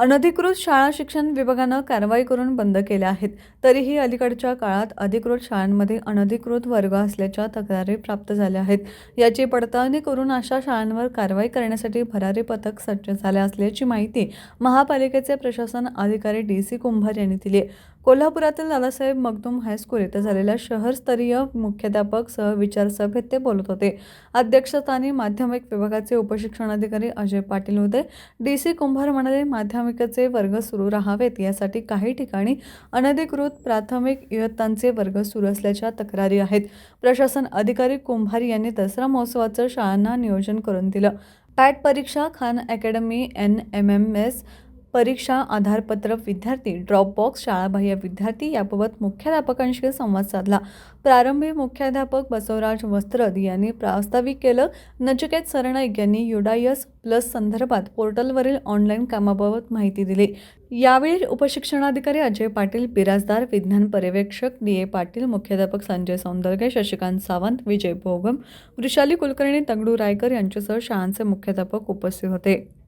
अनधिकृत शाळा शिक्षण विभागानं कारवाई करून बंद केल्या आहेत. तरीही अलीकडच्या काळात अधिकृत शाळांमध्ये अनधिकृत वर्ग असल्याच्या तक्रारी प्राप्त झाल्या आहेत. याची पडताळणी करून अशा शाळांवर कारवाई करण्यासाठी भरारी पथक सज्ज झाले असल्याची माहिती महापालिकेचे प्रशासन अधिकारी डी सी कुंभार यांनी दिली कोल्हापुरातील दादासाहेब मगदूम हायस्कूल येथे झालेल्या शहरस्तरीय मुख्याध्यापक सहविचार सभेत ते बोलत होते. अध्यक्षस्थानी माध्यमिक विभागाचे उपशिक्षणाधिकारी अजय पाटील होते. डी सी कुंभार म्हणाले माध्यमिकचे वर्ग सुरू राहावेत. यासाठी काही ठिकाणी अनधिकृत प्राथमिक इयत्तांचे वर्ग सुरू असल्याच्या तक्रारी आहेत. प्रशासन अधिकारी कुंभार यांनी दसरा महोत्सवाचं शाळांना नियोजन करून दिलं. पॅट परीक्षा Khan Academy N M M S परीक्षा आधारपत्र विद्यार्थी ड्रॉपबॉक्स शाळाबाह्य विद्यार्थी याबाबत मुख्याध्यापकांशी संवाद साधला. प्रारंभी मुख्याध्यापक बसवराज वस्त्रद यांनी प्रास्ताविक केलं नचिकेत सरनाईक यांनी युडायस प्लस संदर्भात पोर्टलवरील ऑनलाईन कामाबाबत माहिती दिली. यावेळी उपशिक्षणाधिकारी अजय पाटील बिराजदार विज्ञान पर्यवेक्षक डी ए पाटील मुख्याध्यापक संजय सौंदर्गे शशिकांत सावंत विजय भोगम वृषाली कुलकर्णी तगडू रायकर यांच्यासह शाळांचे मुख्याध्यापक उपस्थित होते.